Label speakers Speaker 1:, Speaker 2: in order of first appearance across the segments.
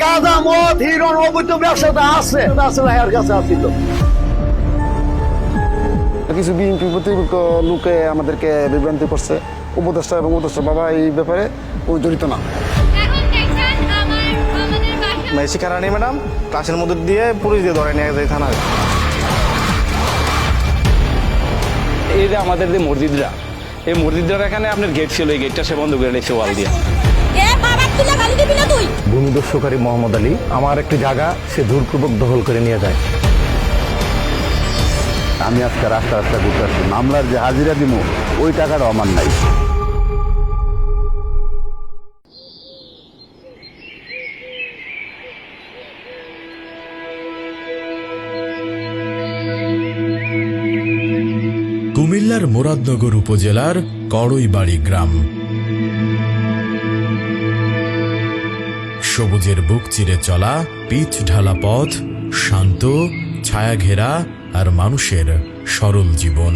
Speaker 1: তো মদ হিরণ ব্যবসাটা আছে এর কাছে
Speaker 2: কিছু বিএনপি প্রতিপক্ষ লোকে আমাদেরকে বিভ্রান্তি করছে উপদেষ্টা এবং উপদেষ্টা বাবা এই ব্যাপারে জড়িত না মানে ম্যাডাম ক্লাসের মধ্যে দিয়ে পুলিশ দিয়ে ধরে নিয়ে যায় থানায়
Speaker 3: এই যে আমাদের যে মসজিদরা এই মসজিদরা এখানে আপনার গেট ছিল এই গেটটা সে বন্ধ করে নিয়েছে ওয়াল দিয়ে
Speaker 4: তুলে গালি মোহাম্মদ আলী আমার একটি জায়গা সে জোরপূর্বক দখল করে নিয়ে যায় আমি আজকে রাস্তা রাস্তা ঘুরতে আসছি মামলার যে হাজিরা দিব ওই টাকাটা আমার নাই
Speaker 5: কুমিল্লার মুরাদনগর উপজেলার করইবাড়ি গ্রাম সবুজের বুক চিরে চলা পিচ ঢালা পথ শান্ত ছায়া ঘেরা আর মানুষের সরল জীবন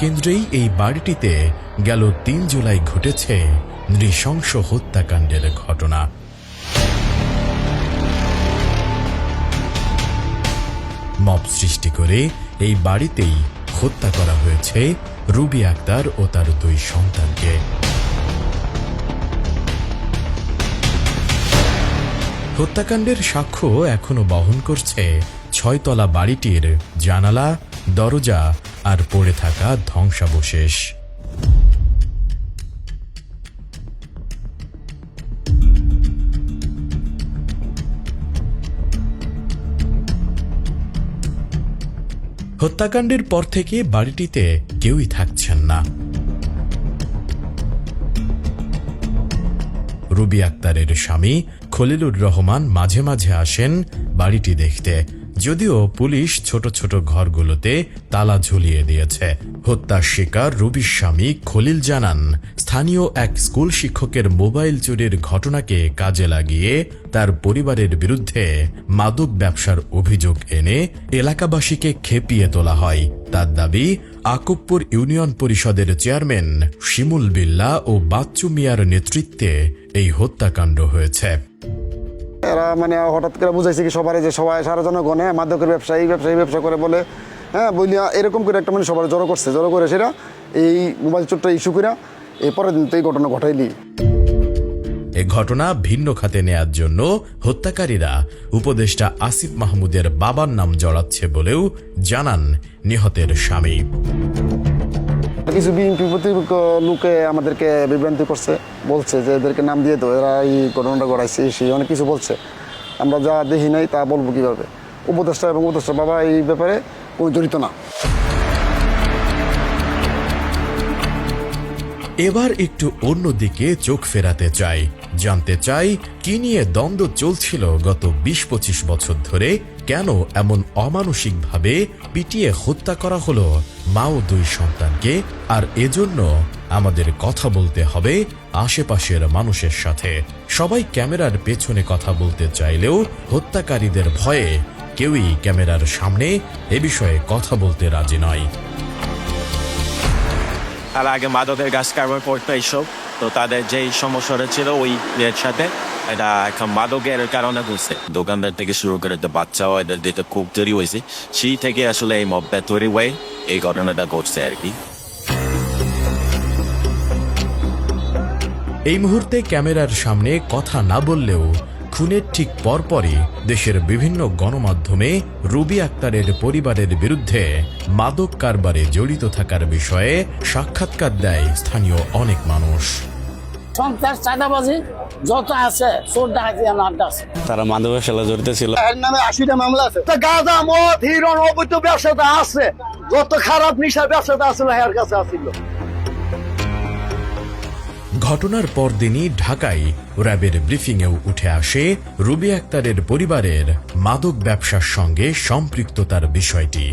Speaker 5: কেন্দ্রেই এই বাড়িটিতে গেল তিন জুলাই ঘটেছে নৃশংস হত্যাকাণ্ডের ঘটনা মব সৃষ্টি করে এই বাড়িতেই হত্যা করা হয়েছে রুবি আক্তার ও তার দুই সন্তানকে হত্যাকাণ্ডের সাক্ষ্য এখনো বহন করছে ছয়তলা বাড়িটির জানালা দরজা আর পড়ে থাকা ধ্বংসাবশেষ হত্যাকাণ্ডের পর থেকে বাড়িটিতে কেউই থাকছেন না রুবি আক্তারের স্বামী খলিলুর রহমান মাঝে মাঝে আসেন বাড়িটি দেখতে যদিও পুলিশ ছোট ছোট ঘরগুলোতে তালা ঝুলিয়ে দিয়েছে হত্যার শিকার রবির স্বামী খলিল জানান স্থানীয় এক স্কুল শিক্ষকের মোবাইল চুরির ঘটনাকে কাজে লাগিয়ে তার পরিবারের বিরুদ্ধে মাদক ব্যবসার অভিযোগ এনে এলাকাবাসীকে খেপিয়ে তোলা হয় তার দাবি আকবপুর ইউনিয়ন পরিষদের চেয়ারম্যান শিমুল বিল্লা ও বাচ্চু মিয়ার নেতৃত্বে এই হত্যাকাণ্ড হয়েছে
Speaker 2: এরা মানে হঠাৎ করে বুঝাইছে কি সবাই যে সবাই সারা জনগণে হ্যাঁ, মাদকের ব্যবসায়ী ব্যবসায়ী ব্যবসা করে বলে হ্যাঁ বলিয়া এরকম করে একটা মানে সবার জড়ো করছে জড়ো করে সেটা এই মোবাইল চোরটা ইস্যু করে এরপরের দিন তো এই ঘটনা ঘটাইলি
Speaker 5: এ ঘটনা ভিন্ন খাতে নেয়ার জন্য হত্যাকারীরা উপদেষ্টা আসিফ মাহমুদের বাবার নাম জড়াচ্ছে বলেও জানান নিহতের স্বামী
Speaker 2: কিছু বিএনপি প্রতিপক্ষ লোকে আমাদেরকে বিভ্রান্তি করছে বলছে যে এদেরকে নাম দিয়ে তো এরা এই ঘটনাটা ঘটাইছে সেই অনেক কিছু বলছে আমরা যা দেখি নাই তা বলবো কীভাবে উপদেষ্টা এবং উপদেষ্টা বাবা এই ব্যাপারে কোনো জড়িত না
Speaker 5: এবার একটু অন্যদিকে চোখ ফেরাতে চাই জানতে চাই কি নিয়ে দ্বন্দ্ব চলছিল গত বিশ পঁচিশ বছর ধরে কেন এমন অমানসিকভাবে পিটিয়ে হত্যা করা হলো মা ও দুই সন্তানকে আর এজন্য আমাদের কথা বলতে হবে আশেপাশের মানুষের সাথে সবাই ক্যামেরার পেছনে কথা বলতে চাইলেও হত্যাকারীদের ভয়ে কেউই ক্যামেরার সামনে এ বিষয়ে কথা বলতে রাজি নয়
Speaker 3: তারা আগে মাদকের গাছ কারবার করতো এইসব তো তাদের যেই সমস্যাটা ছিল ওই ইয়ের সাথে এটা এখন মাদকের কারণে ঘুরছে দোকানদার থেকে শুরু করে তো বাচ্চাও এদের দিতে খুব তৈরি হয়েছে সেই থেকে আসলে এই মব্যা তৈরি হয়ে এই ঘটনাটা ঘটছে আর কি
Speaker 5: এই মুহূর্তে ক্যামেরার সামনে কথা না বললেও খুনের ঠিক পরপরই দেশের বিভিন্ন গণমাধ্যমে রুবি আক্তারের পরিবারের বিরুদ্ধে মাদক কারবারে জড়িত থাকার বিষয়ে সাক্ষাৎকার দেয় স্থানীয় অনেক মানুষ
Speaker 6: চাঁদাবাজি যত আছে
Speaker 3: তারা মাদকের সাথে জড়িত ছিল
Speaker 2: মামলা আছে আছে খারাপ
Speaker 5: ঘটনার পরদিনই ঢাকায় র্যাবের ব্রিফিংয়েও উঠে আসে রুবি আক্তারের পরিবারের মাদক ব্যবসার সঙ্গে সম্পৃক্ততার বিষয়টি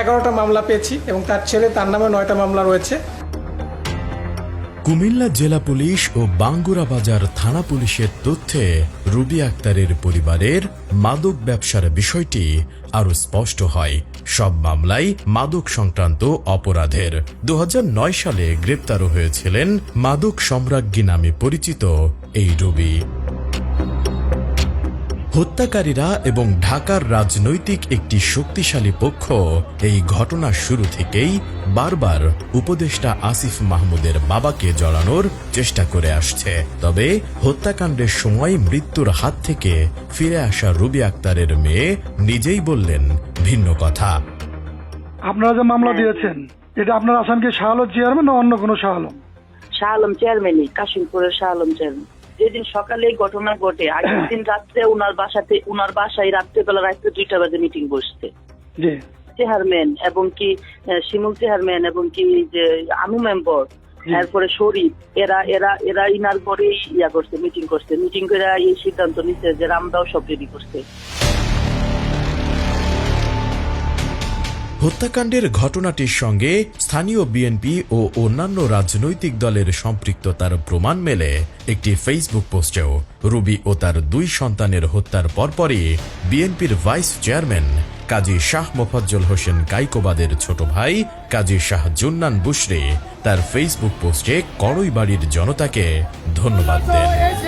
Speaker 7: এগারোটা মামলা পেয়েছি এবং তার ছেলে তার নামে নয়টা মামলা রয়েছে
Speaker 5: কুমিল্লা জেলা পুলিশ ও বাঙ্গুরা বাজার থানা পুলিশের তথ্যে রুবি আক্তারের পরিবারের মাদক ব্যবসার বিষয়টি আরও স্পষ্ট হয় সব মামলাই মাদক সংক্রান্ত অপরাধের দু সালে গ্রেপ্তারও হয়েছিলেন মাদক সম্রাজ্ঞী নামে পরিচিত এই রুবি হত্যাকারীরা এবং ঢাকার রাজনৈতিক একটি শক্তিশালী পক্ষ এই ঘটনা শুরু থেকেই বারবার উপদেষ্টা আসিফ মাহমুদের বাবাকে জড়ানোর চেষ্টা করে আসছে তবে হত্যাকাণ্ডের সময় মৃত্যুর হাত থেকে ফিরে আসা রুবি আক্তারের মেয়ে নিজেই বললেন ভিন্ন কথা
Speaker 7: আপনারা যে মামলা দিয়েছেন এটা আপনার আসামকে শাহ আলম চেয়ারম্যান না অন্য কোনো শাহ আলম
Speaker 8: শাহ আলম চেয়ারম্যানই কাশিমপুরের শাহ আলম চেয়ারম্যান যেদিন সকালে ঘটনা ঘটে আগের দিন রাত্রে ওনার বাসাতে ওনার বাসায় রাত্রেবেলা রাত্রে দুইটা বাজে মিটিং বসছে চেয়ারম্যান এবং কি শিমুল চেয়ারম্যান এবং কি যে আমু মেম্বার তারপরে শরীফ এরা এরা এরা ইনার পরেই ইয়া করছে মিটিং করছে মিটিং করে এই সিদ্ধান্ত নিচ্ছে যে রামদাও সব রেডি করছে
Speaker 5: হত্যাকাণ্ডের ঘটনাটির সঙ্গে স্থানীয় বিএনপি ও অন্যান্য রাজনৈতিক দলের সম্পৃক্ততার প্রমাণ মেলে একটি ফেসবুক পোস্টেও রুবি ও তার দুই সন্তানের হত্যার পরপরই বিএনপির ভাইস চেয়ারম্যান কাজী শাহ মোফাজ্জল হোসেন কাইকোবাদের ছোট ভাই কাজী শাহ জুন্নান বুশরে তার ফেসবুক পোস্টে করই বাড়ির জনতাকে ধন্যবাদ দেন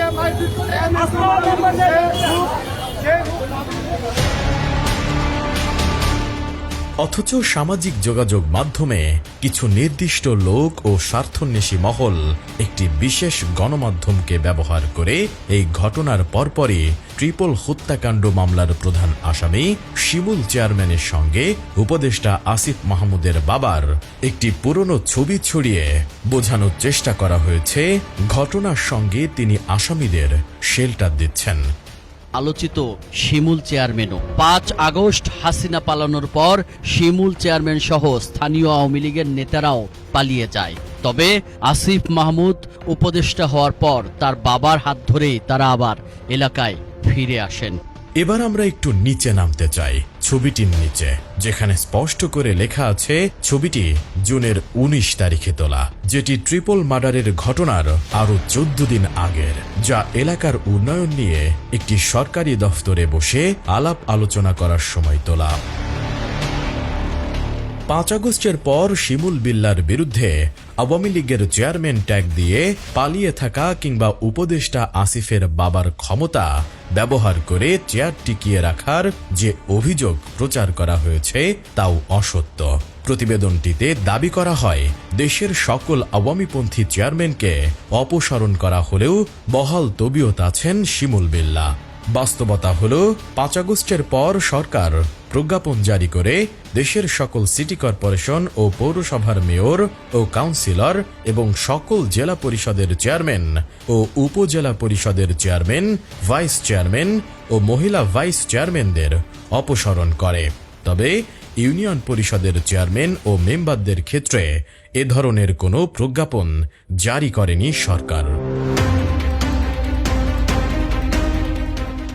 Speaker 5: অথচ সামাজিক যোগাযোগ মাধ্যমে কিছু নির্দিষ্ট লোক ও স্বার্থন্বেষী মহল একটি বিশেষ গণমাধ্যমকে ব্যবহার করে এই ঘটনার পরপরই ট্রিপল হত্যাকাণ্ড মামলার প্রধান আসামি শিমুল চেয়ারম্যানের সঙ্গে উপদেষ্টা আসিফ মাহমুদের বাবার একটি পুরনো ছবি ছড়িয়ে বোঝানোর চেষ্টা করা হয়েছে ঘটনার সঙ্গে তিনি আসামিদের শেল্টার দিচ্ছেন
Speaker 9: আলোচিত শিমুল চেয়ারম্যানও পাঁচ আগস্ট হাসিনা পালানোর পর শিমুল চেয়ারম্যান সহ স্থানীয় আওয়ামী লীগের নেতারাও পালিয়ে যায় তবে আসিফ মাহমুদ উপদেষ্টা হওয়ার পর তার বাবার হাত ধরেই তারা আবার এলাকায় ফিরে আসেন
Speaker 5: এবার আমরা একটু নিচে নামতে চাই ছবিটির নিচে যেখানে স্পষ্ট করে লেখা আছে ছবিটি জুনের ১৯ তারিখে তোলা যেটি ট্রিপল মার্ডারের ঘটনার আরও চোদ্দ দিন আগের যা এলাকার উন্নয়ন নিয়ে একটি সরকারি দফতরে বসে আলাপ আলোচনা করার সময় তোলা পাঁচ আগস্টের পর শিমুল বিল্লার বিরুদ্ধে আওয়ামী লীগের চেয়ারম্যান ট্যাগ দিয়ে পালিয়ে থাকা কিংবা উপদেষ্টা আসিফের বাবার ক্ষমতা ব্যবহার করে চেয়ার টিকিয়ে রাখার যে অভিযোগ প্রচার করা হয়েছে তাও অসত্য প্রতিবেদনটিতে দাবি করা হয় দেশের সকল আওয়ামীপন্থী চেয়ারম্যানকে অপসারণ করা হলেও বহাল তবিয়ত আছেন শিমুল বিল্লা বাস্তবতা হল পাঁচ আগস্টের পর সরকার প্রজ্ঞাপন জারি করে দেশের সকল সিটি কর্পোরেশন ও পৌরসভার মেয়র ও কাউন্সিলর এবং সকল জেলা পরিষদের চেয়ারম্যান ও উপজেলা পরিষদের চেয়ারম্যান ভাইস চেয়ারম্যান ও মহিলা ভাইস চেয়ারম্যানদের অপসারণ করে তবে ইউনিয়ন পরিষদের চেয়ারম্যান ও মেম্বারদের ক্ষেত্রে এ ধরনের কোনো প্রজ্ঞাপন জারি করেনি সরকার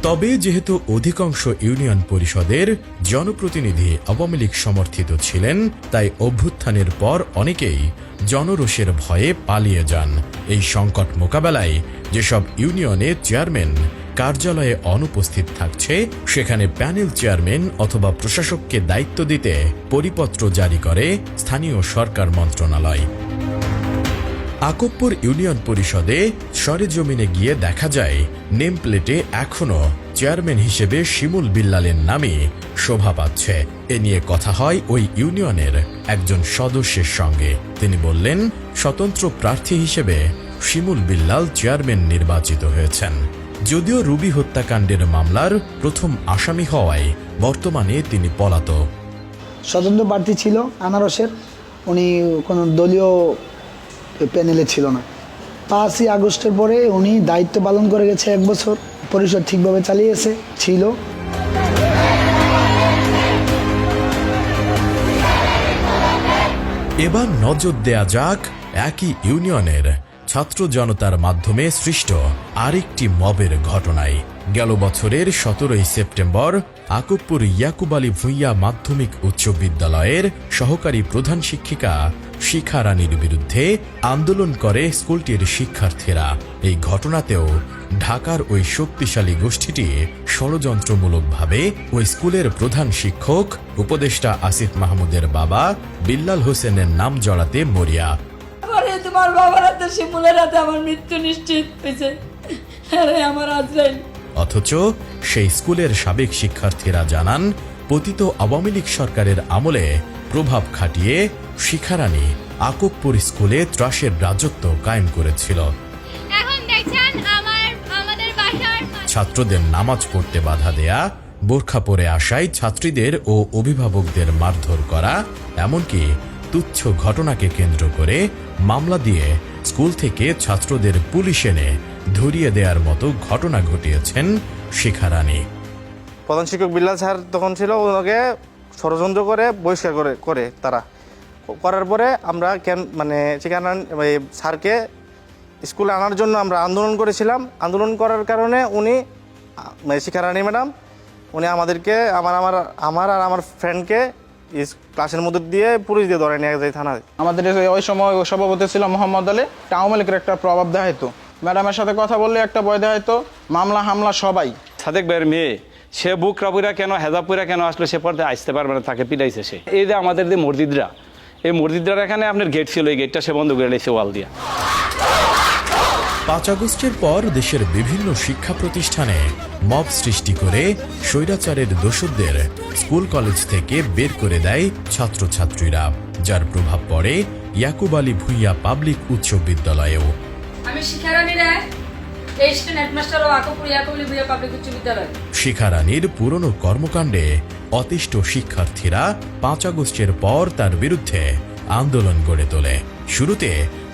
Speaker 5: তবে যেহেতু অধিকাংশ ইউনিয়ন পরিষদের জনপ্রতিনিধি আওয়ামী লীগ সমর্থিত ছিলেন তাই অভ্যুত্থানের পর অনেকেই জনরোষের ভয়ে পালিয়ে যান এই সংকট মোকাবেলায় যেসব ইউনিয়নে চেয়ারম্যান কার্যালয়ে অনুপস্থিত থাকছে সেখানে প্যানেল চেয়ারম্যান অথবা প্রশাসককে দায়িত্ব দিতে পরিপত্র জারি করে স্থানীয় সরকার মন্ত্রণালয় আকবপুর ইউনিয়ন পরিষদে সরেজমিনে গিয়ে দেখা যায় নেম প্লেটে এখনও চেয়ারম্যান হিসেবে শিমুল বিল্লালের নামে শোভা পাচ্ছে এ নিয়ে কথা হয় ওই ইউনিয়নের একজন সদস্যের সঙ্গে তিনি বললেন স্বতন্ত্র প্রার্থী হিসেবে শিমুল বিল্লাল চেয়ারম্যান নির্বাচিত হয়েছেন যদিও রুবি হত্যাকাণ্ডের মামলার প্রথম আসামি হওয়ায় বর্তমানে তিনি পলাত
Speaker 10: স্বতন্ত্র প্রার্থী ছিল আনারসের উনি কোনো দলীয় প্যানেলে ছিল না পাঁচই আগস্টের পরে উনি দায়িত্ব পালন করে গেছে এক বছর পরিষদ ঠিকভাবে চালিয়েছে ছিল
Speaker 5: এবার নজর দেয়া যাক একই ইউনিয়নের ছাত্র জনতার মাধ্যমে সৃষ্ট আরেকটি মবের ঘটনায় গেল বছরের সতেরোই সেপ্টেম্বর আকুবপুর ইয়াকুব আলী ভূঁইয়া মাধ্যমিক উচ্চ বিদ্যালয়ের সহকারী প্রধান শিক্ষিকা শিখা রানীর বিরুদ্ধে আন্দোলন করে স্কুলটির শিক্ষার্থীরা এই ঘটনাতেও ঢাকার ওই শক্তিশালী গোষ্ঠীটি ষড়যন্ত্রমূলকভাবে ওই স্কুলের প্রধান শিক্ষক উপদেষ্টা আসিফ মাহমুদের বাবা বিল্লাল হোসেনের নাম জড়াতে মরিয়া অথচ সেই স্কুলের সাবেক শিক্ষার্থীরা জানান পতিত আওয়ামী লীগ সরকারের আমলে প্রভাব খাটিয়ে শিখারানি আকবপুর স্কুলে ত্রাসের রাজত্ব কায়েম করেছিল ছাত্রদের নামাজ পড়তে বাধা দেয়া বোরখা পরে আসায় ছাত্রীদের ও অভিভাবকদের মারধর করা এমনকি তুচ্ছ ঘটনাকে কেন্দ্র করে মামলা দিয়ে স্কুল থেকে ছাত্রদের পুলিশ এনে ধরিয়ে দেওয়ার মতো ঘটনা ঘটিয়েছেন শিখারানী
Speaker 2: প্রধান শিক্ষক বিল্লাল স্যার তখন ছিল ওনাকে ষড়যন্ত্র করে বহিষ্কার করে করে তারা করার পরে আমরা ক্যান মানে ঠিকানা স্যারকে স্কুলে আনার জন্য আমরা আন্দোলন করেছিলাম আন্দোলন করার কারণে উনি শিখারানী ম্যাডাম উনি আমাদেরকে আমার আমার আমার আর আমার ফ্রেন্ডকে ক্লাসের মধ্যে দিয়ে পুলিশ দিয়ে ধরে নিয়ে যায় থানায় আমাদের ওই সময় সভাপতি ছিল মোহাম্মদ আলী মালিকের একটা প্রভাব হতো ম্যাডামের সাথে কথা বললে একটা বয় হতো মামলা হামলা সবাই
Speaker 3: সাদেক ভাইয়ের মেয়ে সে বুকরা পুরা কেন হেজা পুরা কেন আসলো সে পর্দায় আসতে পারবে না তাকে পিলাইছে সে এই যে আমাদের যে মসজিদরা এই মসজিদরা এখানে আপনার গেট ছিল এই গেটটা সে বন্ধ করে রয়েছে ওয়াল দিয়া
Speaker 5: পাঁচ আগস্টের পর দেশের বিভিন্ন শিক্ষা প্রতিষ্ঠানে মব সৃষ্টি করে স্বৈরাচারের দোষদের স্কুল কলেজ থেকে বের করে দেয় ছাত্রছাত্রীরা যার প্রভাব পড়ে ইয়াকুব আলী ভুইয়া পাবলিক উচ্চ বিদ্যালয়েও আমি রায় শিখারানির পুরনো কর্মকাণ্ডে অতিষ্ঠ শিক্ষার্থীরা পাঁচ আগস্টের পর তার বিরুদ্ধে আন্দোলন গড়ে তোলে শুরুতে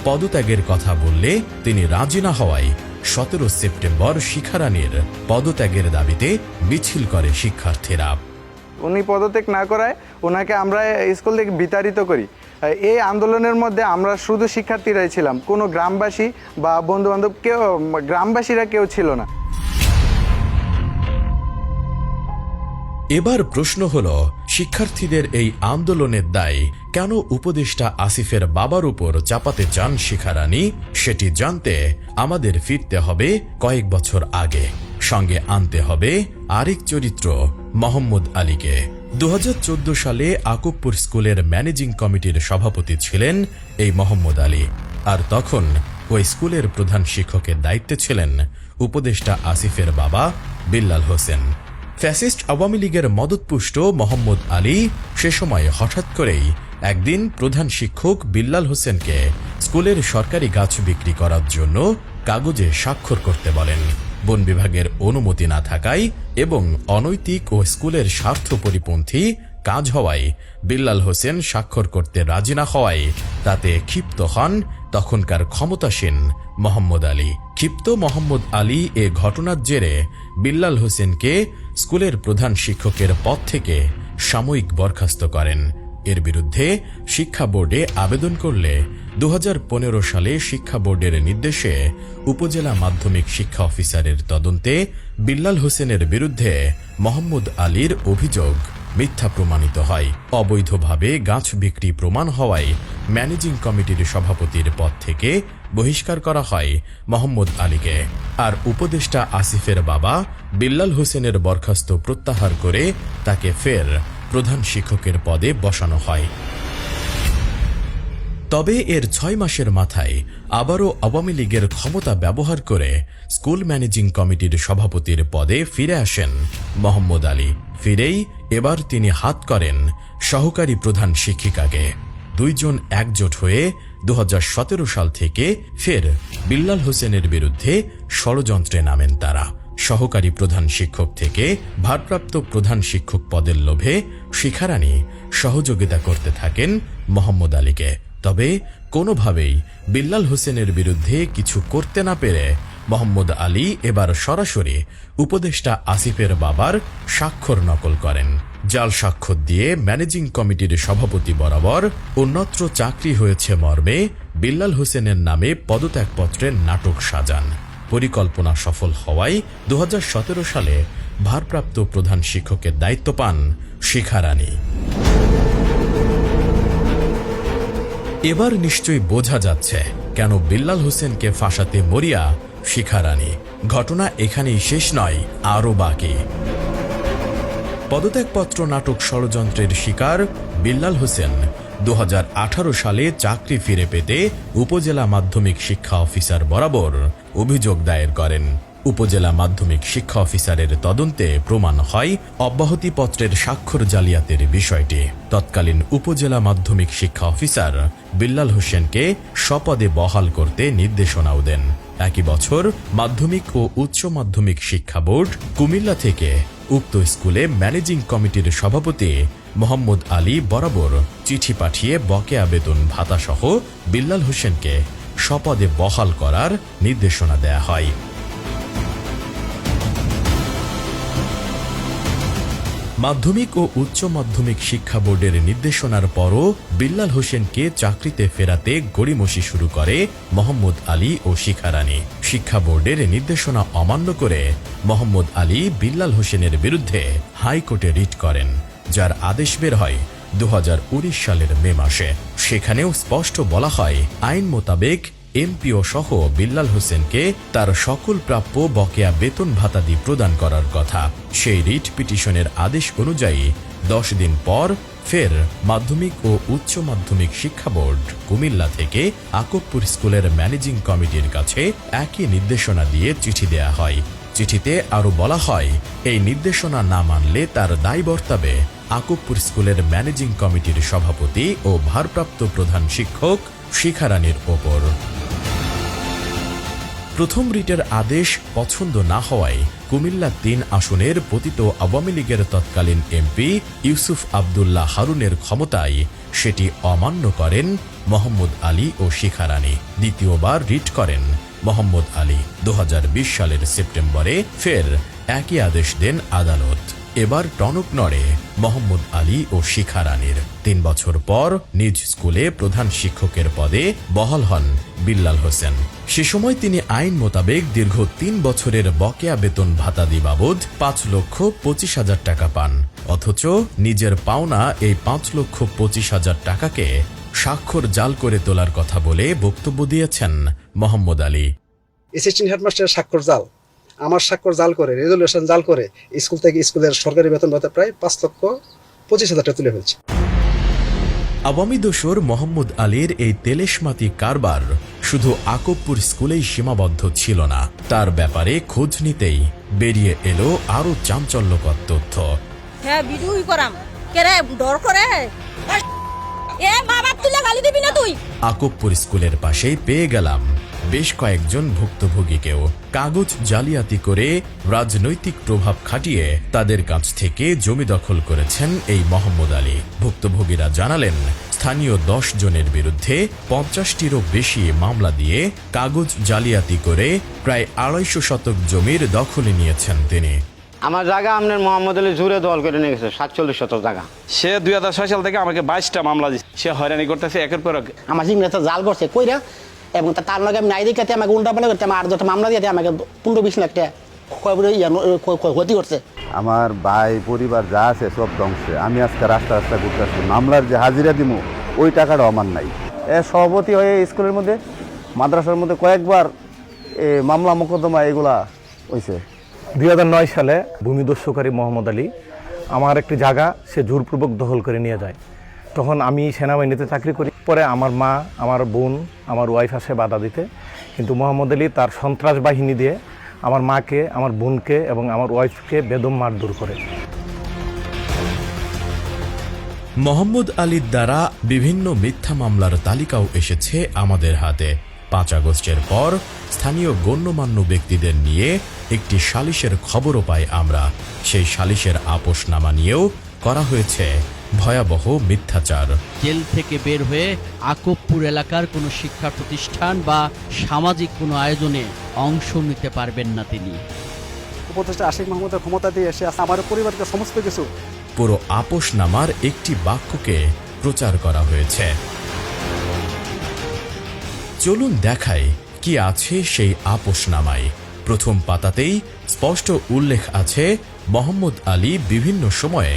Speaker 5: পদত্যাগের কথা বললে তিনি রাজি না হওয়ায় সতেরো সেপ্টেম্বর শিখারানির পদত্যাগের দাবিতে মিছিল করে শিক্ষার্থীরা
Speaker 2: উনি পদত্যাগ না করায় ওনাকে আমরা স্কুল থেকে বিতাড়িত করি এই আন্দোলনের মধ্যে আমরা শুধু শিক্ষার্থীরাই ছিলাম কোনো গ্রামবাসী বা বান্ধব কেউ গ্রামবাসীরা কেউ ছিল না
Speaker 5: এবার প্রশ্ন হল শিক্ষার্থীদের এই আন্দোলনের দায় কেন উপদেষ্টা আসিফের বাবার উপর চাপাতে চান শিখারানি সেটি জানতে আমাদের ফিরতে হবে কয়েক বছর আগে সঙ্গে আনতে হবে আরেক চরিত্র মোহাম্মদ আলীকে দু সালে আকুবপুর স্কুলের ম্যানেজিং কমিটির সভাপতি ছিলেন এই মোহাম্মদ আলী আর তখন ওই স্কুলের প্রধান শিক্ষকের দায়িত্বে ছিলেন উপদেষ্টা আসিফের বাবা বিল্লাল হোসেন ফ্যাসিস্ট আওয়ামী লীগের মদতপুষ্ট মোহাম্মদ আলী সে সময় হঠাৎ করেই একদিন প্রধান শিক্ষক বিল্লাল হোসেনকে স্কুলের সরকারি গাছ বিক্রি করার জন্য কাগজে স্বাক্ষর করতে বলেন বন বিভাগের অনুমতি না থাকায় এবং অনৈতিক ও স্কুলের স্বার্থ পরিপন্থী কাজ হওয়ায় বিল্লাল হোসেন স্বাক্ষর করতে রাজি না হওয়ায় তাতে ক্ষিপ্ত হন তখনকার ক্ষমতাসীন মোহাম্মদ আলী ক্ষিপ্ত মোহাম্মদ আলী এ ঘটনার জেরে বিল্লাল হোসেনকে স্কুলের প্রধান শিক্ষকের পদ থেকে সাময়িক বরখাস্ত করেন এর বিরুদ্ধে শিক্ষা বোর্ডে আবেদন করলে দু সালে শিক্ষা বোর্ডের নির্দেশে উপজেলা মাধ্যমিক শিক্ষা অফিসারের তদন্তে বিল্লাল হোসেনের বিরুদ্ধে মোহাম্মদ আলীর অভিযোগ মিথ্যা প্রমাণিত হয় অবৈধভাবে গাছ বিক্রি প্রমাণ হওয়ায় ম্যানেজিং কমিটির সভাপতির পদ থেকে বহিষ্কার করা হয় মোহাম্মদ আলীকে আর উপদেষ্টা আসিফের বাবা বিল্লাল হোসেনের বরখাস্ত প্রত্যাহার করে তাকে ফের প্রধান শিক্ষকের পদে বসানো হয় তবে এর ছয় মাসের মাথায় আবারও আওয়ামী লীগের ক্ষমতা ব্যবহার করে স্কুল ম্যানেজিং কমিটির সভাপতির পদে ফিরে আসেন মোহাম্মদ আলী ফিরেই এবার তিনি হাত করেন সহকারী প্রধান শিক্ষিকাকে দুইজন একজোট হয়ে দু সাল থেকে ফের বিল্লাল হোসেনের বিরুদ্ধে ষড়যন্ত্রে নামেন তারা সহকারী প্রধান শিক্ষক থেকে ভারপ্রাপ্ত প্রধান শিক্ষক পদের লোভে শিখারানি সহযোগিতা করতে থাকেন মোহাম্মদ আলীকে তবে কোনোভাবেই বিল্লাল হোসেনের বিরুদ্ধে কিছু করতে না পেরে মোহাম্মদ আলী এবার সরাসরি উপদেষ্টা আসিফের বাবার স্বাক্ষর নকল করেন জাল স্বাক্ষর দিয়ে ম্যানেজিং কমিটির সভাপতি বরাবর অন্যত্র চাকরি হয়েছে মর্মে বিল্লাল হোসেনের নামে পদত্যাগপত্রের নাটক সাজান পরিকল্পনা সফল হওয়ায় দু সালে ভারপ্রাপ্ত প্রধান শিক্ষকের দায়িত্ব পান শিখারানী এবার নিশ্চয়ই বোঝা যাচ্ছে কেন বিল্লাল হোসেনকে ফাঁসাতে মরিয়া শিখারানী ঘটনা এখানেই শেষ নয় আরও বাকি পদত্যাগপত্র নাটক ষড়যন্ত্রের শিকার বিল্লাল হোসেন দু সালে চাকরি ফিরে পেতে উপজেলা মাধ্যমিক শিক্ষা অফিসার বরাবর অভিযোগ দায়ের করেন উপজেলা মাধ্যমিক শিক্ষা অফিসারের তদন্তে প্রমাণ হয় অব্যাহতিপত্রের স্বাক্ষর জালিয়াতের বিষয়টি তৎকালীন উপজেলা মাধ্যমিক শিক্ষা অফিসার বিল্লাল হোসেনকে স্বপদে বহাল করতে নির্দেশনাও দেন একই বছর মাধ্যমিক ও উচ্চ মাধ্যমিক শিক্ষা বোর্ড কুমিল্লা থেকে উক্ত স্কুলে ম্যানেজিং কমিটির সভাপতি মোহাম্মদ আলী বরাবর চিঠি পাঠিয়ে বকে আবেদন ভাতাসহ বিল্লাল হোসেনকে সপদে বহাল করার নির্দেশনা দেয়া হয় মাধ্যমিক ও উচ্চ মাধ্যমিক শিক্ষা বোর্ডের নির্দেশনার পরও বিল্লাল হোসেনকে চাকরিতে ফেরাতে গড়িমসি শুরু করে মোহাম্মদ আলী ও শিখারানী শিক্ষা বোর্ডের নির্দেশনা অমান্য করে মোহাম্মদ আলী বিল্লাল হোসেনের বিরুদ্ধে হাইকোর্টে রিট করেন যার আদেশ বের হয় দু সালের মে মাসে সেখানেও স্পষ্ট বলা হয় আইন মোতাবেক এমপিও সহ বিল্লাল হোসেনকে তার সকল প্রাপ্য বকেয়া বেতন ভাতাদি প্রদান করার কথা সেই রিট পিটিশনের আদেশ অনুযায়ী দশ দিন পর ফের মাধ্যমিক ও উচ্চ মাধ্যমিক শিক্ষা বোর্ড কুমিল্লা থেকে আকবপুর স্কুলের ম্যানেজিং কমিটির কাছে একই নির্দেশনা দিয়ে চিঠি দেয়া হয় চিঠিতে আরও বলা হয় এই নির্দেশনা না মানলে তার দায় বর্তাবে আকুবপুর স্কুলের ম্যানেজিং কমিটির সভাপতি ও ভারপ্রাপ্ত প্রধান শিক্ষক শিখারানির ওপর প্রথম রিটের আদেশ পছন্দ না হওয়ায় কুমিল্লা তিন আসনের পতিত আওয়ামী লীগের তৎকালীন এমপি ইউসুফ আবদুল্লাহ হারুনের ক্ষমতায় সেটি অমান্য করেন মোহাম্মদ আলী ও শিখারানি দ্বিতীয়বার রিট করেন মোহাম্মদ আলী দু সালের সেপ্টেম্বরে ফের একই আদেশ দেন আদালত এবার টনক নড়ে মোহাম্মদ আলী ও শিখা রানীর তিন বছর পর নিজ স্কুলে প্রধান শিক্ষকের পদে বহাল হন বিল্লাল হোসেন সে সময় তিনি আইন মোতাবেক দীর্ঘ তিন বছরের বকেয়া বেতন ভাতাদি বাবদ পাঁচ লক্ষ পঁচিশ হাজার টাকা পান অথচ নিজের পাওনা এই পাঁচ লক্ষ পঁচিশ হাজার টাকাকে স্বাক্ষর জাল করে তোলার কথা বলে বক্তব্য দিয়েছেন মোহাম্মদ আলী
Speaker 2: এসিস্ট্যান্ট হেডমাস্টার স্বাক্ষর জাল আমার স্বাক্ষর জাল করে রেজলিউশন জাল করে স্কুল থেকে স্কুলের সরকারি বেতন ভাতা প্রায় পাঁচ লক্ষ পঁচিশ হাজার টাকা তুলে ফেলছে
Speaker 5: আওয়ামী দোসর মোহাম্মদ আলীর এই তেলেশমাতি কারবার শুধু আকবপুর স্কুলেই সীমাবদ্ধ ছিল না তার ব্যাপারে খোঁজ নিতেই বেরিয়ে এলো আরো চাঞ্চল্যকর তথ্য
Speaker 11: হ্যাঁ বিদুই করাম কেরে ডর করে এ
Speaker 5: মা বাপ তুলে গালি দিবি না তুই আকবপুর স্কুলের পাশেই পেয়ে গেলাম বেশ কয়েকজন ভুক্তভোগীকেও কাগজ জালিয়াতি করে রাজনৈতিক প্রভাব খাটিয়ে তাদের কাছ থেকে জমি দখল করেছেন এই মোহাম্মদ আলী ভুক্তভোগীরা জানালেন স্থানীয় দশ জনের বিরুদ্ধে পঞ্চাশটিরও বেশি মামলা দিয়ে কাগজ জালিয়াতি করে প্রায় আড়াইশো শতক জমির দখলে নিয়েছেন তিনি
Speaker 3: আমার জায়গা আপনার মোহাম্মদ আলী জুড়ে দল করে নিয়ে গেছে সাতচল্লিশ শত জায়গা সে দুই হাজার ছয় সাল থেকে আমাকে বাইশটা মামলা দিচ্ছে সে হয়রানি করতেছে একের পর
Speaker 11: আমার জিমরা জাল করছে কইরা এবং তার লগে আমি নাই দিকে আমাকে উল্টা পালা করতে আমার আর দুটো মামলা দিয়ে আমাকে পনেরো বিশ লাখ টাকা ক্ষতি করছে
Speaker 4: আমার ভাই পরিবার যা আছে সব ধ্বংসে আমি আজকে রাস্তা রাস্তা আসছি মামলার যে হাজিরা দিব ওই টাকাটা আমার নাই এ সভাপতি হয়ে স্কুলের মধ্যে মাদ্রাসার মধ্যে কয়েকবার এ মামলা মোকদ্দমা এগুলা হয়েছে
Speaker 7: দুই হাজার নয় সালে ভূমিদস্যকারী মোহাম্মদ আলী আমার একটি জায়গা সে জোরপূর্বক দখল করে নিয়ে যায় তখন আমি সেনাবাহিনীতে চাকরি করি পরে আমার মা আমার বোন আমার ওয়াইফ আসে বাধা দিতে কিন্তু মোহাম্মদ আলী তার সন্ত্রাস বাহিনী দিয়ে আমার মাকে আমার বোনকে এবং আমার ওয়াইফকে বেদম মারধর করে
Speaker 5: মোহাম্মদ আলীর দ্বারা বিভিন্ন মিথ্যা মামলার তালিকাও এসেছে আমাদের হাতে পাঁচ আগস্টের পর স্থানীয় গণ্যমান্য ব্যক্তিদের নিয়ে একটি সালিশের খবরও পাই আমরা সেই সালিশের আপোষনামা নিয়েও করা হয়েছে ভয়াবহ মিথ্যাচার
Speaker 9: জেল থেকে বের হয়ে আকবপুর এলাকার কোনো শিক্ষা প্রতিষ্ঠান বা সামাজিক কোনো আয়োজনে অংশ নিতে পারবেন না তিনি
Speaker 2: উপদেষ্টা আশিক মাহমুদের ক্ষমতা দিয়ে এসে আমার পরিবারকে সমস্ত কিছু
Speaker 5: পুরো আপোষ নামার একটি বাক্যকে প্রচার করা হয়েছে চলুন দেখাই কি আছে সেই আপোষ নামায় প্রথম পাতাতেই স্পষ্ট উল্লেখ আছে মোহাম্মদ আলী বিভিন্ন সময়ে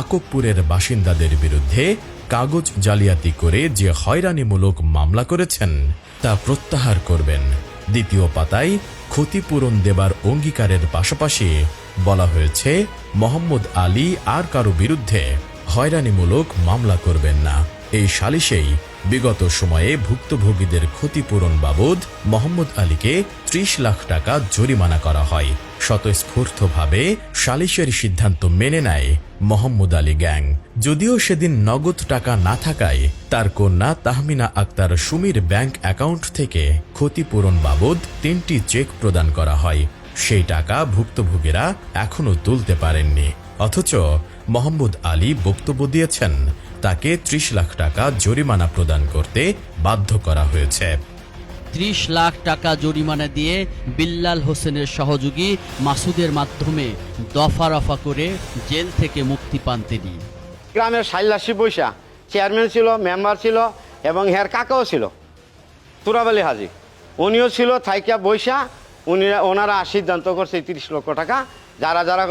Speaker 5: আকবপুরের বাসিন্দাদের বিরুদ্ধে কাগজ জালিয়াতি করে যে হয়রানিমূলক মামলা করেছেন তা প্রত্যাহার করবেন দ্বিতীয় পাতায় ক্ষতিপূরণ দেবার অঙ্গীকারের পাশাপাশি বলা হয়েছে মোহাম্মদ আলী আর কারো বিরুদ্ধে হয়রানিমূলক মামলা করবেন না এই সালিশেই বিগত সময়ে ভুক্তভোগীদের ক্ষতিপূরণ বাবদ মোহাম্মদ আলীকে ত্রিশ লাখ টাকা জরিমানা করা হয় স্বতঃস্ফূর্তভাবে সালিসের সিদ্ধান্ত মেনে নেয় মোহাম্মদ আলী গ্যাং যদিও সেদিন নগদ টাকা না থাকায় তার কন্যা তাহমিনা আক্তার সুমির ব্যাংক অ্যাকাউন্ট থেকে ক্ষতিপূরণ বাবদ তিনটি চেক প্রদান করা হয় সেই টাকা ভুক্তভোগীরা এখনও তুলতে পারেননি অথচ মোহাম্মদ আলী বক্তব্য দিয়েছেন তাকে ত্রিশ লাখ টাকা জরিমানা প্রদান করতে বাধ্য করা হয়েছে
Speaker 9: ত্রিশ লাখ টাকা জরিমানা দিয়ে বিল্লাল হোসেনের সহযোগী মাসুদের মাধ্যমে দফা রফা করে জেল থেকে মুক্তি পান তিনি
Speaker 3: গ্রামের সাইলাসি বৈশা চেয়ারম্যান ছিল মেম্বার ছিল এবং হের কাকাও ছিল তুরাবালি হাজি উনিও ছিল থাইকা বৈশা উনি ওনারা সিদ্ধান্ত করছে তিরিশ লক্ষ টাকা যারা যারা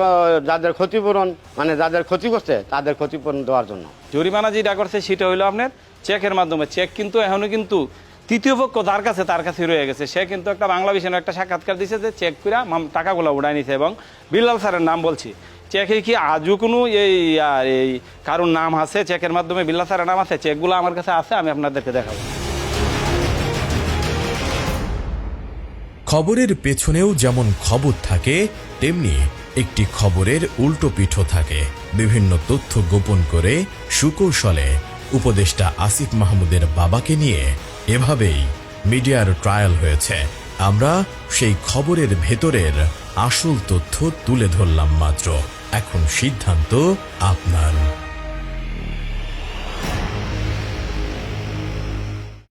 Speaker 3: যাদের ক্ষতিপূরণ মানে যাদের ক্ষতি করছে তাদের ক্ষতিপূরণ দেওয়ার জন্য জরিমানা যেটা করছে সেটা হইলো আপনার চেকের মাধ্যমে চেক কিন্তু এখনও কিন্তু তৃতীয় পক্ষ তার কাছে তার কাছে রয়ে গেছে সে কিন্তু একটা বাংলা বিষয় একটা সাক্ষাৎকার দিছে যে চেক করে টাকাগুলো উড়াই নিছে এবং বিল্লাল স্যারের নাম বলছি চেকে কি আজও কোনো এই আর এই কারোর নাম আছে চেকের মাধ্যমে বিল্লাল স্যারের নাম আছে চেকগুলো আমার কাছে আছে আমি আপনাদেরকে দেখাবো
Speaker 5: খবরের পেছনেও যেমন খবর থাকে তেমনি একটি খবরের উল্টো পিঠ থাকে বিভিন্ন তথ্য গোপন করে সুকৌশলে উপদেষ্টা আসিফ মাহমুদের বাবাকে নিয়ে এভাবেই মিডিয়ার ট্রায়াল হয়েছে আমরা সেই খবরের ভেতরের আসল তথ্য তুলে ধরলাম মাত্র এখন সিদ্ধান্ত আপনার